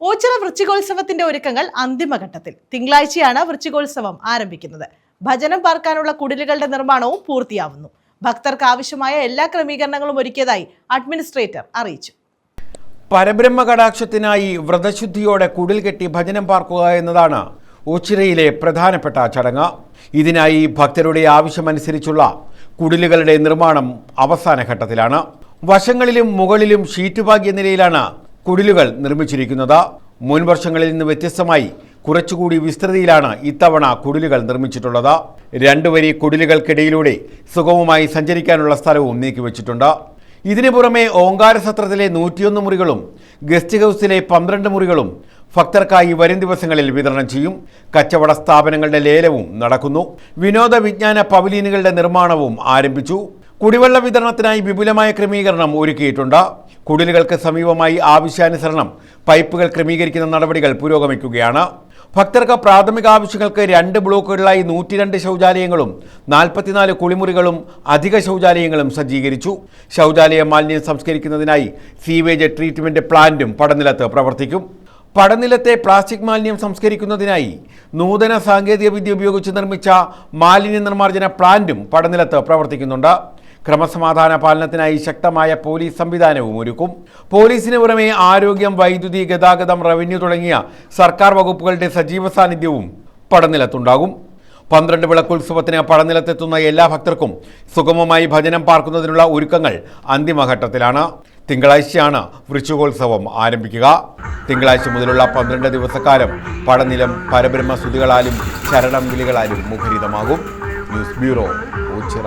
ഓച്ചിറ വൃശ്ചികോത്സവത്തിന്റെ ഒരുക്കങ്ങൾ അന്തിമഘട്ടത്തിൽ. തിങ്കളാഴ്ചയാണ് വൃശ്ചികോത്സവം ആരംഭിക്കുന്നത്. ഭജനം പാർക്കാനുള്ള കുടിലുകളുടെ നിർമ്മാണവും പൂർത്തിയാവുന്നു. ഭക്തർക്ക് ആവശ്യമായ എല്ലാ ക്രമീകരണങ്ങളും ഒരുക്കിയതായി അഡ്മിനിസ്ട്രേറ്റർ അറിയിച്ചു. പരബ്രഹ്മ കടാക്ഷത്തിനായി വ്രതശുദ്ധിയോടെ കുടിൽ കെട്ടി ഭജനം പാർക്കുക എന്നതാണ് ഓച്ചിറയിലെ പ്രധാനപ്പെട്ട ചടങ്ങ്. ഇതിനായി ഭക്തരുടെ ആവശ്യമനുസരിച്ചുള്ള കുടിലുകളുടെ നിർമ്മാണം അവസാന ഘട്ടത്തിലാണ് വശങ്ങളിലും മുകളിലും ഷീറ്റ് പാകിയ നിലയിലാണ് കുടിലുകൾ നിർമ്മിച്ചിരിക്കുന്നത് മുൻ വർഷങ്ങളിൽ നിന്ന് വ്യത്യസ്തമായി കുറച്ചുകൂടി വിസ്തൃതിയിലാണ് ഇത്തവണ കുടിലുകൾ നിർമ്മിച്ചിട്ടുള്ളത്. രണ്ടു വരി കുടിലുകൾക്കിടയിലൂടെ സുഗമമായി സഞ്ചരിക്കാനുള്ള സ്ഥലവും നീക്കിവച്ചിട്ടുണ്ട്. ഇതിനു പുറമെ ഓങ്കാര സത്രത്തിലെ നൂറ്റിയൊന്ന് മുറികളും ഗസ്റ്റ് ഹൗസിലെ പന്ത്രണ്ട് മുറികളും ഭക്തർക്കായി വരും ദിവസങ്ങളിൽ വിതരണം ചെയ്യും. കച്ചവട സ്ഥാപനങ്ങളുടെ ലേലവും നടക്കുന്നു. വിനോദ വിജ്ഞാന പവലീനുകളുടെ നിർമ്മാണവും ആരംഭിച്ചു. കുടിവെള്ള വിതരണത്തിനായി വിപുലമായ ക്രമീകരണം ഒരുക്കിയിട്ടുണ്ട്. കുടിലുകൾക്ക് സമീപമായി ആവശ്യാനുസരണം പൈപ്പുകൾ ക്രമീകരിക്കുന്ന നടപടികൾ പുരോഗമിക്കുകയാണ്. ഭക്തർക്ക് പ്രാഥമിക ആവശ്യങ്ങൾക്ക് രണ്ട് ബ്ലോക്കുകളിലായി നൂറ്റിരണ്ട് ശൗചാലയങ്ങളും നാൽപ്പത്തിനാല് കുളിമുറികളും അധിക ശൗചാലയങ്ങളും സജ്ജീകരിച്ചു. ശൗചാലയ മാലിന്യം സംസ്കരിക്കുന്നതിനായി സീവേജ് ട്രീറ്റ്മെന്റ് പ്ലാന്റും പടനിലത്ത് പ്രവർത്തിക്കും. പടനിലത്തെ പ്ലാസ്റ്റിക് മാലിന്യം സംസ്കരിക്കുന്നതിനായി നൂതന സാങ്കേതിക വിദ്യ ഉപയോഗിച്ച് നിർമ്മിച്ച മാലിന്യ നിർമ്മാർജന പ്ലാന്റും പടനിലത്ത് പ്രവർത്തിക്കുന്നുണ്ട്. ക്രമസമാധാന പാലനത്തിനായി ശക്തമായ പോലീസ് സംവിധാനവും ഒരുക്കും. പോലീസിന് പുറമെ ആരോഗ്യം വൈദ്യുതി ഗതാഗതം റവന്യൂ തുടങ്ങിയ സർക്കാർ വകുപ്പുകളുടെ സജീവ സാന്നിധ്യവും പടനിലത്തുണ്ടാകും. പന്ത്രണ്ട് വിളക്കുത്സവത്തിന് പടനിലത്തെത്തുന്ന എല്ലാ ഭക്തർക്കും സുഗമമായി ഭജനം പാർക്കുന്നതിനുള്ള ഒരുക്കങ്ങൾ അന്തിമഘട്ടത്തിലാണ്. തിങ്കളാഴ്ചയാണ് വൃശ്ചികോത്സവം ആരംഭിക്കുക. തിങ്കളാഴ്ച മുതലുള്ള പന്ത്രണ്ട് ദിവസക്കാലം പടനിലം പരബ്രഹ്മ സ്തുതികളാലും ശരണം വിളികളാലും മുഖരിതമാകും. News bureau Ochira.